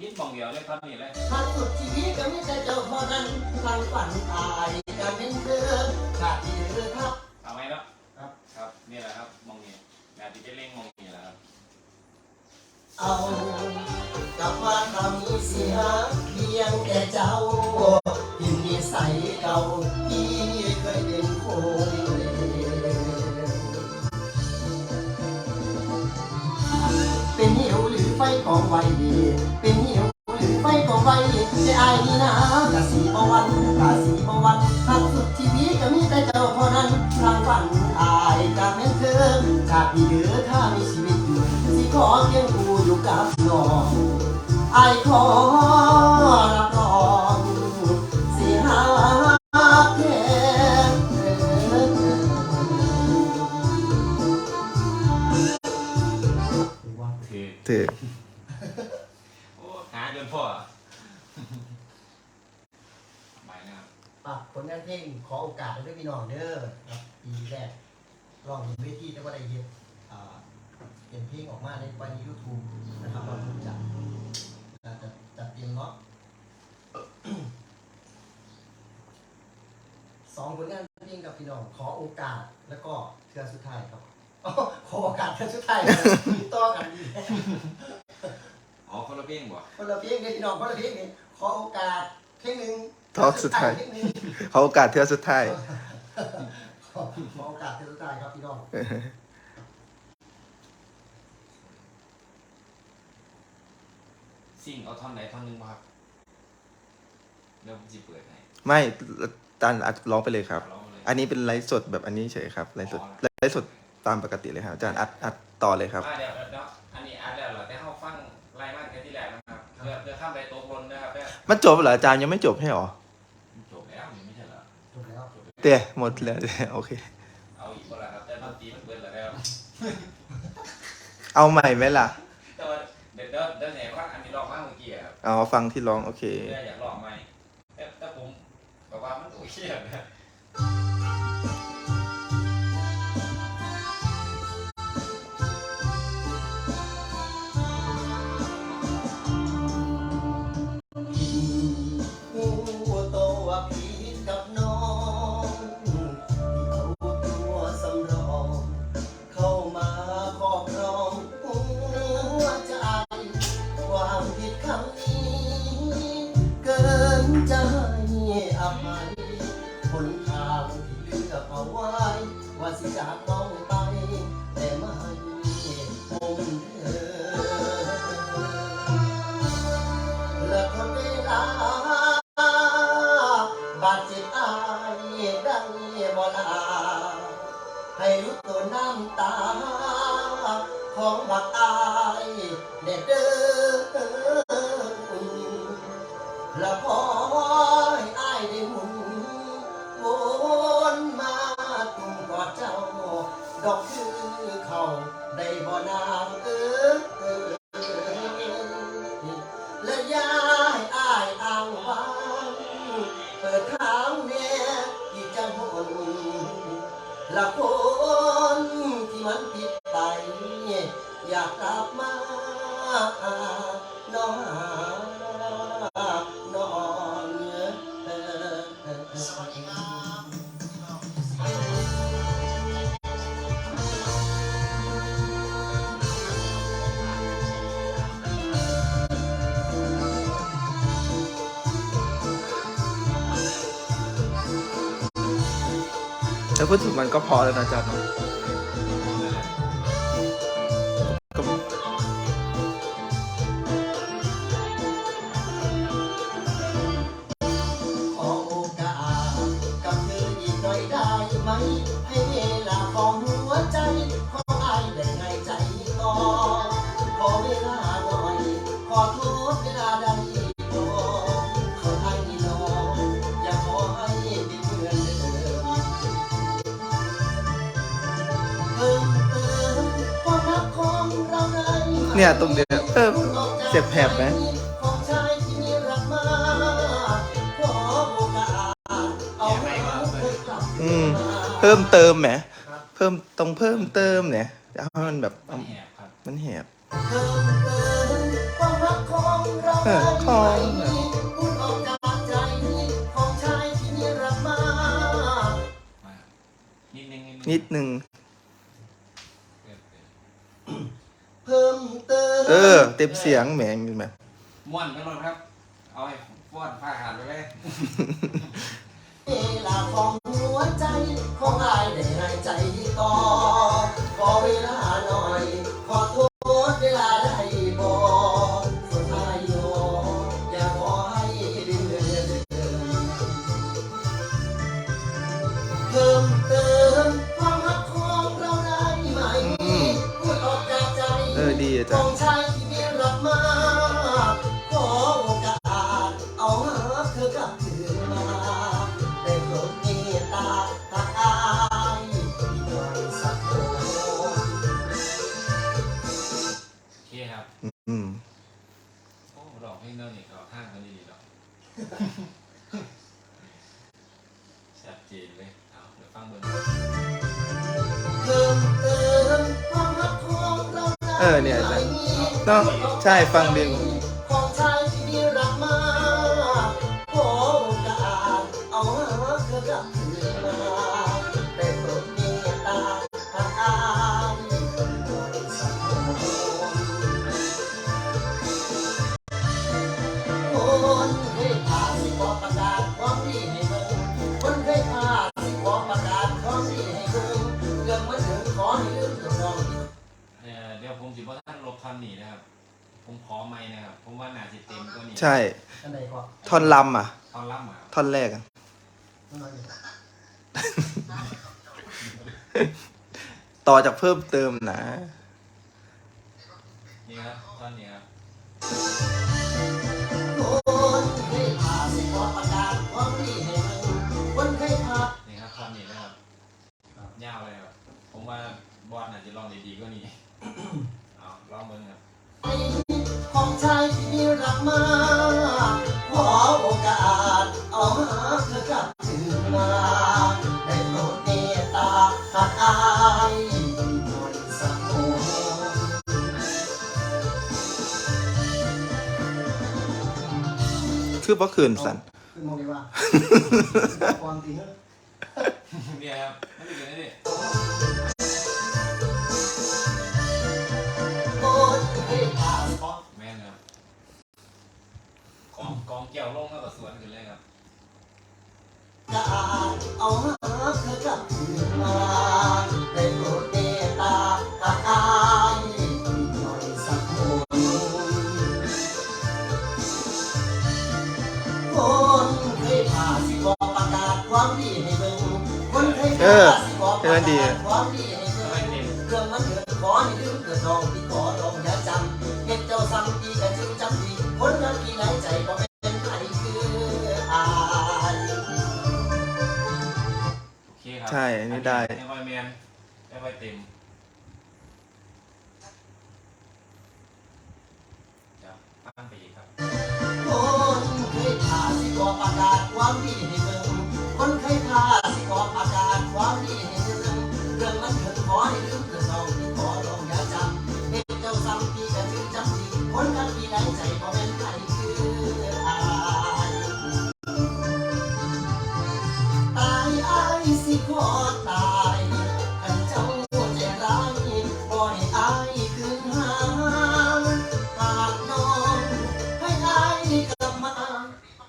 พิษมองเดียวเลยครับนี่เลยทางสุดชีวิตก็ไม่ใช่เจ้าเท่านั้นทางฝันตายก็เป็นเธอ อายนี่นะกะสีบวันกะสีบวันทักสุดชีวิตก็มีแต่เจ้าคนนั้นทางฝันอายกะแม่นเธอจากนี้เด้อถ้ามีชีวิตอยู่สิขอเพียงกูอยู่กับน้องไอายขอรับ พี่น้องเด้อครับปีแรกลองเห็นเวทีแต่ว่าได้เห็นอ่าเป็นเพลงออกมาในวันยูทูบนะครับเราภูมิจัดจะจะจัดเตรียมเนาะสองผลงานเพลงกับพี่น้องขอโอกาสแล้วก็เทือสุดท้ายครับอ๋อขอโอกาสเทือสุดท้ายครับต่อกันดีอ๋อคนละเพลงบ่คนละเพลงเนี่ยพี่น้องคนละเพลงนี่ขอโอกาสเพลงหนึ่งทอล์กสุดท้ายเพลงหนึ่งเขาโอกาสเทือสุดท้าย ขอขอโอกาสเทือสุดท้ายครับพี่น้องซิ่งเอาท่อนไหนท่อนหนึงบ่ครับเดี๋ยวผมจะเปิดให้ไม่ตานอัดร้องไปเลยครับ ร้องมาเลยอันนี้เป็นไลฟ์สดแบบอันนี้เฉยครับไลฟ์สดอ๋อไลฟ์สดตามปกติเลยครับอาจารย์อัดอัดต่อเลยครับ อ่าเดี๋ยวเดี๋ยวอันนี้อัดแล้วเหรอแต่เข้าฟังไล่มากแค่ที่แรกนะครับเพื่อเพื่อข้ามไปโต๊ะบนนะครับเพื่อมันจบเหรออาจารย์ยังไม่จบให้หรอ เตี้ยหมดแล้วโอเค เอาอีกคนละครับแต่ดนตรีมันเบิดแล้วครับเอาใหม่ไหมล่ะ แต่ว่าเดี๋ยวเดี๋ยวเดี๋ยวไหนฟังอันนี้ลองมากเมื่อกี้อะครับเอาฟังที่ร้องโอเค เพื่ออยากลองไหมแต่แต่ผมบอกว่ามันโอเคนะ บาดเจ็บอายได้บ่ลาให้รู้ตัวน้ำตา ของบักอา พูดถึงมันก็พอแล้วนะอาจารย์เนอะ เนี่ยตรงเดียวเออเจ็บแผลบไหมอืมเพิ่มเติมไหมเพิ่มตรงเพิ่มเติมเนี่ยจะให้มันแบบมันแหบคองนิดหนึ่ง เพิ่มเติมเออ เต็มเสียงแหมงเห็นไหมม่วนกันหมดครับ เอาให้ฟ้อนผ้าขาดไปเลย เวลาของหัวใจของอาย เจนเลยเอาเดี๋ยวฟังเบิ้ติองเออเนี่ยอาจาใช่ฟังดี ใช่ท่อนลำอะ ท่อนลำอะท่อนแรกต่อจากเพิ่มเติมนะ คือบ่คืนสันขึ้นมองดีว่าความตีเฮ้เนี่ยครับมันเป็นยังไงนี่ อยแมนไม่ค่อยเต็มจะตั้งไปอีกครับคนเคยผ่าสิบอปรกาศความดีในเมืองคนเคยผ่า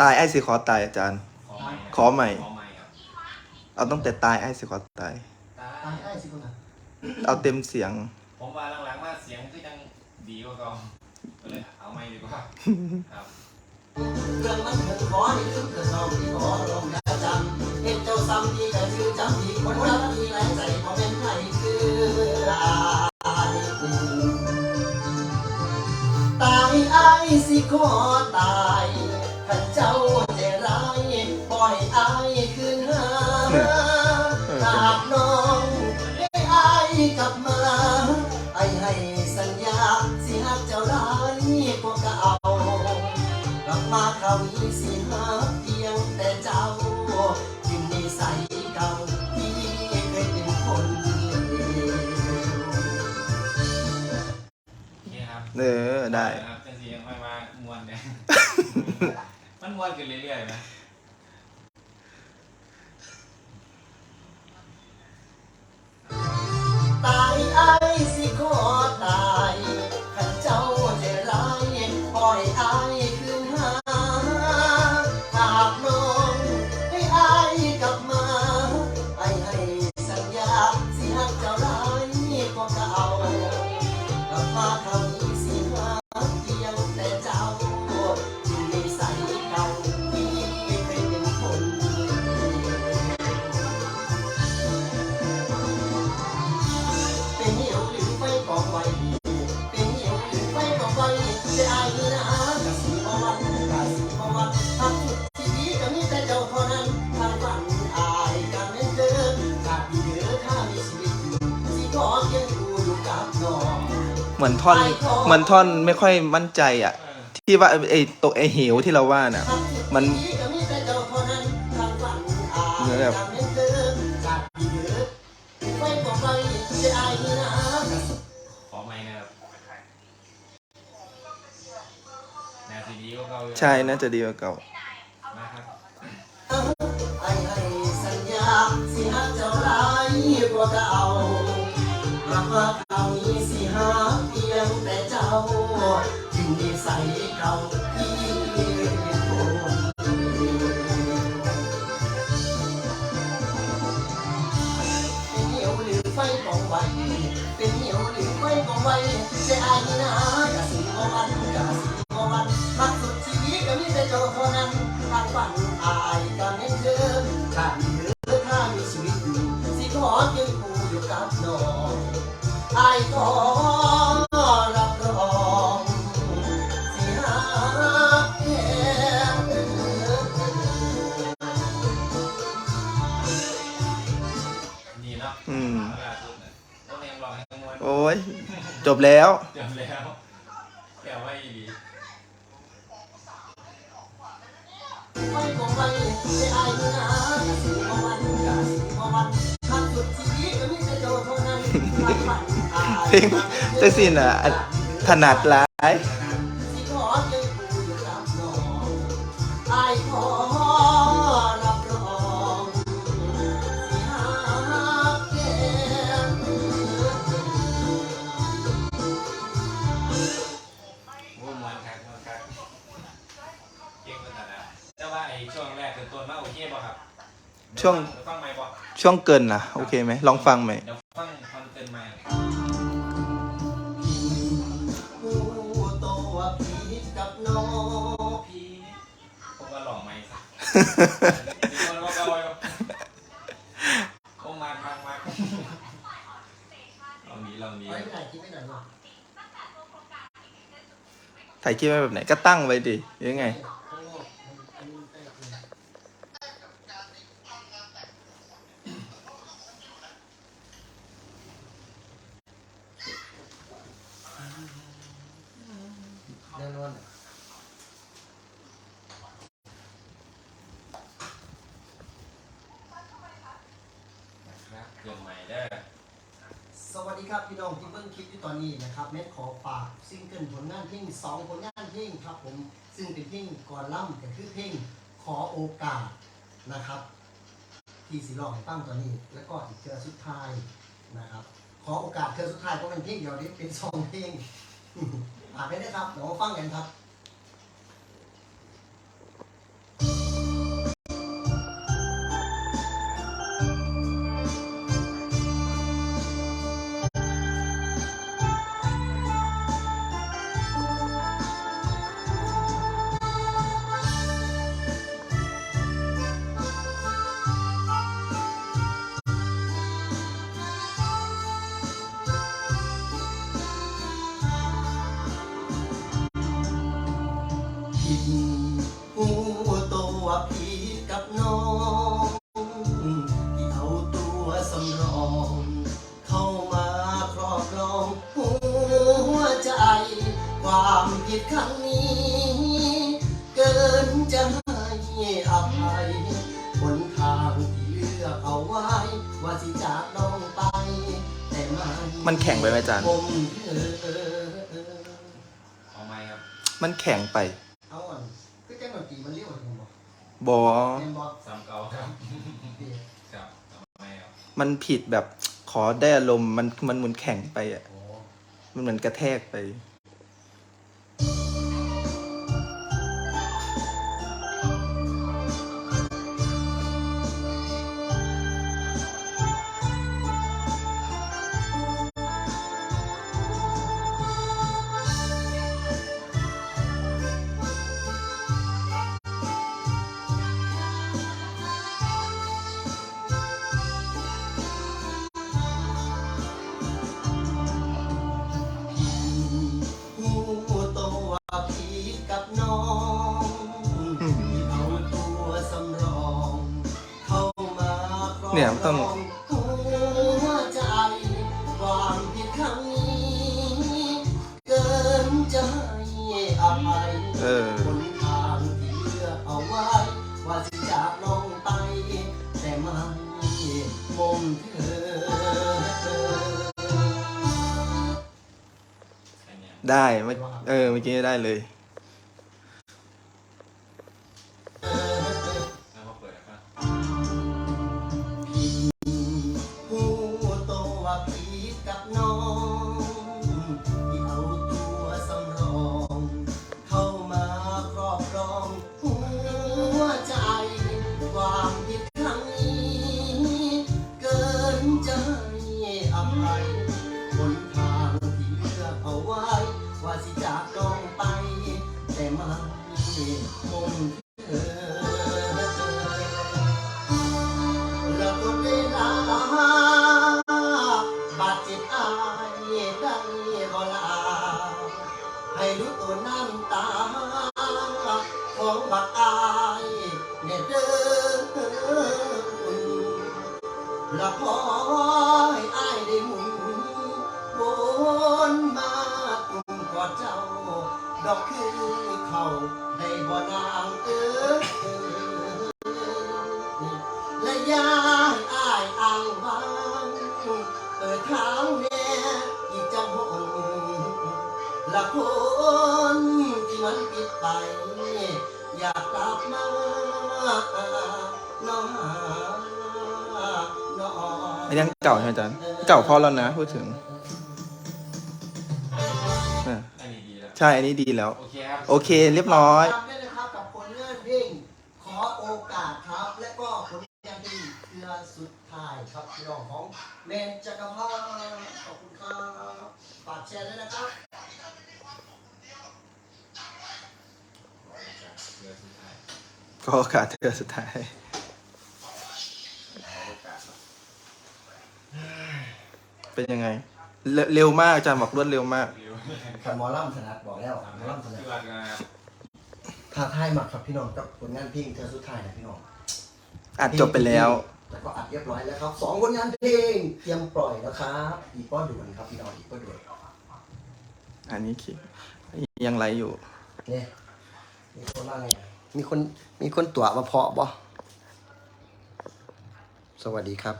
ตายไอ้สิขอตายอาจารย์ ขอใหม่เอาตั้งแต่ตายไอ้สิขอตาย ตายไอ้สิคนน่เอาเต็มเสียง ผมว่าหลังๆมาเสียงก็ยังดีกว่าก่อนเลยเอาใหม่ดีกว่าครับเรื่องมันเกิดขอนี่คือเกิดน้องที่ขอลงดาวจำเห็นเจ้าซ้ำที่ก็คือจำที่คนรักที่ไรใจบ่แม่นไผคืออายกูตายไอ้ายสิขอตาย มาเข้านี่สิหาเพียงแต่เจ้าจึงนิส่เก่าที่เคยเป็นคนเลวนี่ครับเออได้ครับจะเสียงค่อยมามวนเนี่ยมันมวนกันเรื่อยๆไหมตายไอ้สิขอตาย เหมือนท่อนเหมือนท่อนไม่ค่อยมั่นใจอะเออที่ว่าไอ้ตัวไอ้เหวที่เราว่าน่ะทำสุดมันที่ดีก็มีแต่เจ้าเท่านั้นทางฝันอายเหมือนแบบก็แม่นเดิมชาติที่เหลือไฟกองไว้จะอายนี่นะขอไม่นะครับแนวซีดีก็เก่าอยู่ใช่น่าจะดีกว่าเก่านะครับไอ้ให้สัญญาสิหาเจ้าร้ายกว่าเก่าหากว่าเก่านี้สิหา ที่นิสัยเก่า เจ้าเท่านั้นทางฝันอายเพลงเจ๊สินอะอันถนัดร้าย ช่วงเดี๋ยฟังไหมป่ะช่วงเกินนะโอเคไหมลองฟังไหม เดี๋ยวฟังฟังเกินไหมผู้โตว่าผิดกับน้องพี่ผมว่าหลอกไหมสักมีคนว่าเอาไว้ป่ะโอ้มากมากมากลองนี้ลองนี้ไว้ไหนคิดไม่ไหนหรอกถ่ายคลิปไว้แบบไหนก็ตั้งไว้ดิยังไง ข้างนอกอันนี้มันใกล้เกินแน่นอน นะครับเกินใหม่เด้อ สวัสดีครับพี่น้องที่เบิ่งคลิปที่ตอนนี้นะครับเม็ดขอฝากซิงเกิลผลงานเพล งสองผลงานเพลงครับผมซึ่งเป็นเพลงก่อนล่ำก็คือเพลงขอโอกาสนะครับ ที่สีลองตั้งตอนนี้ แล้วก็อีกเทือสุดท้ายนะครับ ขอโอกาสเทือสุดท้ายเพราะเป็นเพลงเดียวนี้เป็นสองเพลงอ่านไปได้ครับเดี๋ยวมาฟังกันครับ ผิดหูตัวผิดกับน้อง ที่เอาตัวสำรอง เข้ามาครอบครองหัวใจ ความผิดครั้งนี้ เกินจะให้อภัยหนทางที่เลือกเอาไว้ ว่าสิจากน้องไป แต่มันมันแข็งไปไหมอาจารย์ ผมเธอมันแข็งไป บอแม่นบ่ซ้ำเก่าครับดีครับทำไมครับมันผิดแบบขอได้อารมณ์มันมันเหมือนแข็งไปอะ โอ้มันเหมือนกระแทกไปหู ม่มมเธอแค่เนี้ยได้เมื่อเออเมื่อกี้ได้เลย อันนี้เก่าใช่ไหมอาจารย์เก่าพอแล้วนะพูดถึงอะอันนี้ดีแล้วใช่อันนี้ดีแล้ว โอเคครับ โอเค เรียบร้อยจำได้นะครับกับผลงานเพลงขอโอกาสครับ และก็ผลงานเพลงเครือสุดท้ายครับพี่น้องของแมนจักรพันธ์ขอบคุณครับฝากแชร์ด้วยนะครับเรือสุดท้ายก็โอกาสเธอสุดท้าย โอกาสครับ เป็นยังไง เรเร็วมากอาจารย์บอกรวดเร็วมากเร็วขันหมอล่ำถนัดบอกแล้วหมอล่ำถนัดคือว่ากันนะครับท้าทายมากครับพี่น้องกับผลงานเพลงเครือสุดท้ายนะพี่น้องอัดจบไปแล้ว แล้วก็อัดเรียบร้อยแล้วครับสองผลงานเพลงเตรียมปล่อยแล้วครับ อีป้อด่วนครับพี่น้องอีป้อด่วนอันนี้คิดยังไรอยู่เนี่ยมีคนว่าไงอะมีคนมีคนตัวมาเพาะบ่สวัสดีครับ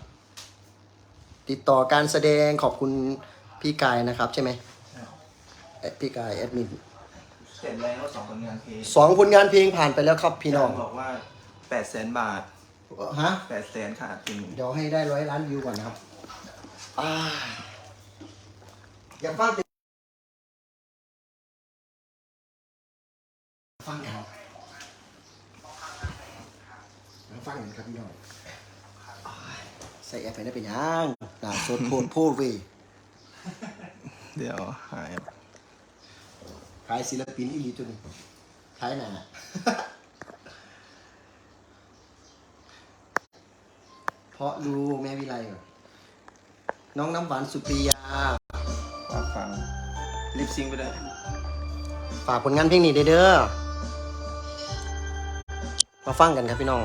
ติดต่อการแสดงขอบคุณพี่กายนะครับใช่ไหมเอ่อพี่กายแอดมินเสร็จแล้วสองผลงานเพลงสองผลงานเพลงผ่านไปแล้วครับพี่น้องบอกว่าแปดแสนบาทฮะ แปดแสนขาดจริงเดี๋ยวให้ได้ร้อยล้านวิวก่อนนะครับอ่าอย่าฟังเสียงฟังกันมาฟังกันครับพี่น้องอ่าใส่แอปไปได้เป็นยังหนาสดโพดโพดเวยเดี๋ยวหายขายศิลปินอีหลีตัวนี้ขายหนาเพราะรู้แม่วิไลก่อนน้องน้ำหวานสุปริยาว่าฟังลิปซิงค์ไปเลยฝากผลงานเพลงนี้ด้วยเด้อมาฟังกันครับพี่น้อง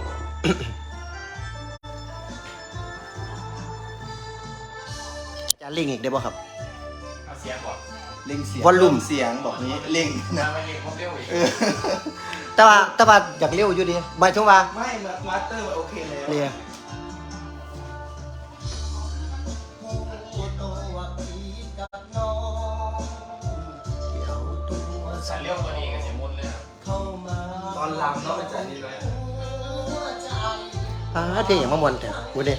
เล่งอีกได้บ่ครับ เอาเสียงก่อนเล่งเสียง Volume เสียงบอกนี้เล่งนะนะไม่เรียกผมเร็วอีกแต่ว่าแต่ว่าอยากเร็วอยู่ดีหมายถึงว่าไม่มามาสเตอร์โอเคแล้วเนี่ยสันเร็วตัวนี้ก็จะลำเนาะเป็นใจนี่เลยอ่าเพลงอย่างมะมวนแต่พูดเลย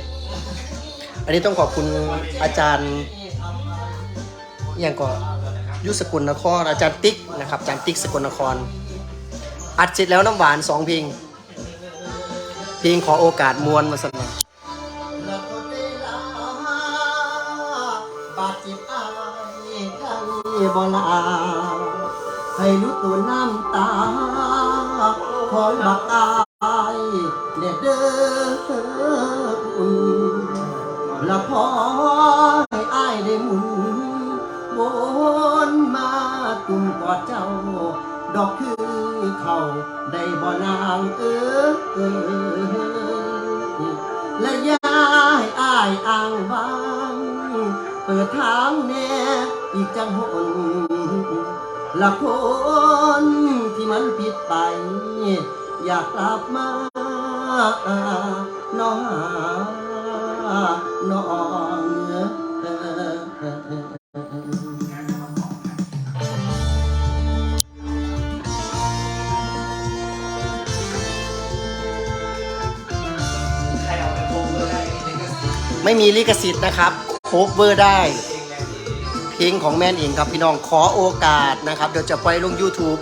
อันนี้ต้องขอบคุณอาจารย์อย่างก็ยุสกุลนครอาจารย์ติ๊กนะครับอาจารย์ติ๊กสกลนคร อัดเสร็จแล้วน้ำหวานสองเพลงเพลงขอโอกาสมวลมาสนองและคนเวลาบาดเจ็บอบลาให้รู้ตัวน้ำตาของบักอา ละพอให้อ้ายได้หมุนวนมาตุ่มกอดเจ้า ดอกคือเขาได้บ่นางเออเออและยาให้อายอ้างบางเปิดทางแน่อีกจังหนละคนที่มันผิดไป อยากกลับมาน้องหา น้องเออใครเอาไปโกงเลยได้นี่ก็ไม่มีลิขสิทธิ์นะครับโคเวอร์ได้ เพลงของแม่นเองครับพี่น้องขอโอกาสนะครับ เดี๋ยวจะปล่อยลง YouTube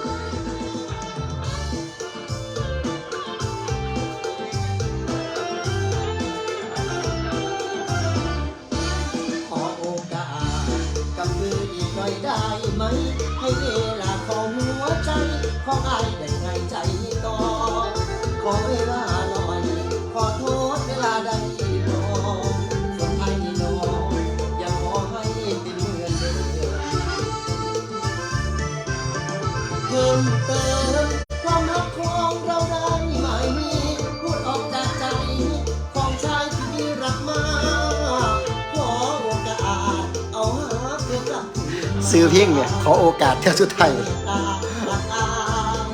ซื้อเพลงเนี่ยขอโอกาสเที่ยวสุดท้ายตารักอาย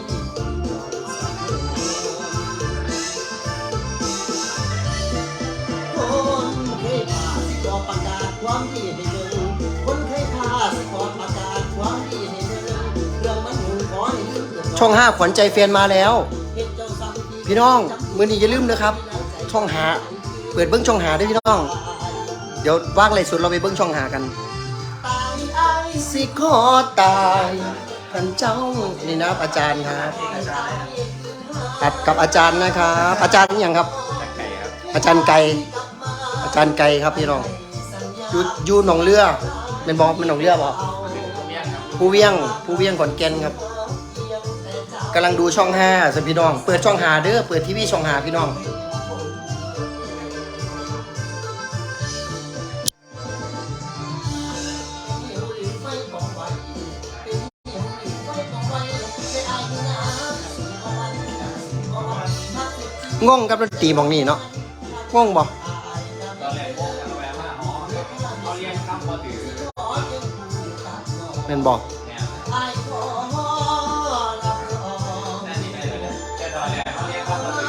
คนเคยพาสิขอประกาศความดีให้เบิ่งคนเคยพาสิขอประกาศความดีให้เบิ่งเรื่องมันหูขอให้ลืมเรื่องช่อง5ขวัญใจแฟนมาแล้วเฮ็ดเจ้าซ้ำที่พี่น้องมือนี้อย่าลืมนะครับ ช่องหา เปิดเบิ้งช่องหาด้วยพี่น้อง เดี๋ยวว่างไรสุดเราไปเบิ้งช่องหากันตายไอ้าย สิสิขอตายพันเจ้านี่นะครับอาจารย์ครับครับกับอาจารย์นะครับ อาจารย์อหย่างครับจากไก่ครับ อาจารย์ไก่อาจารย์ไก่ครับพี่น้องอยู่อยู่หนองเรือเป็นบอกเป็นหนองเรือบอกเมี่ยงครับผู้เวียงผู้เวียงขอนแก่นครับกำลังดูช่องห้าสิพี่น้อง เปิดช่องหาเด้อเปิดทีวีช่องหาพี่น้อง งงกับดนตรีหมองนี่เนาะงงบ่ตอนแรกโมกกันแวะมาอ๋อเขาเรียนคำพอถือเป็นบ่เนี่ยแต่นี่ไม่เลยแต่ตอนแรกเขาเรียนคำพอถือ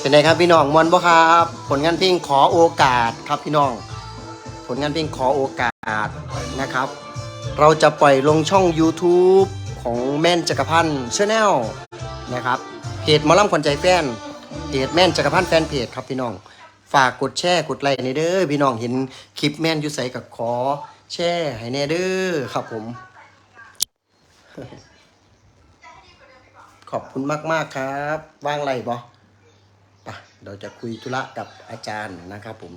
เป็นไงครับพี่น้องมวนบ่ครับ ผลงานเพลงขอโอกาสครับพี่น้อง ผลงานเพลงขอโอกาสนะครับ เราจะปล่อยลงช่อง YouTube ของแม่นจักรพันธ์ชาแนลนะครับเพจหมอลำขวัญใจแฟนเพจแม่นจักรพันธ์แฟนเพจครับพี่น้อง ฝากกดแชร์กดไลค์ในเด้อพี่น้องเห็นคลิปแม่นอยู่ใส่กับขอแชร์ให้แน่เด้อครับผม ขอบคุณมากๆครับว่างไรบ่ไปะเราจะคุยธุระกับอาจารย์นะครับผม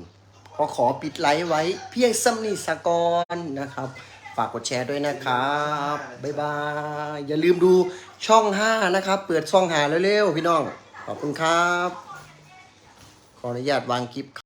ก็ขอปิดไลฟ์ไว้เพียงสำนีสกอนนะครับ ฝากกดแชร์ด้วยนะครับ บ๊ายบาย อย่าลืมดูช่อง 5 นะครับ เปิดช่องหาเร็วๆพี่น้อง ขอบคุณครับ ขออนุญาตวางคลิป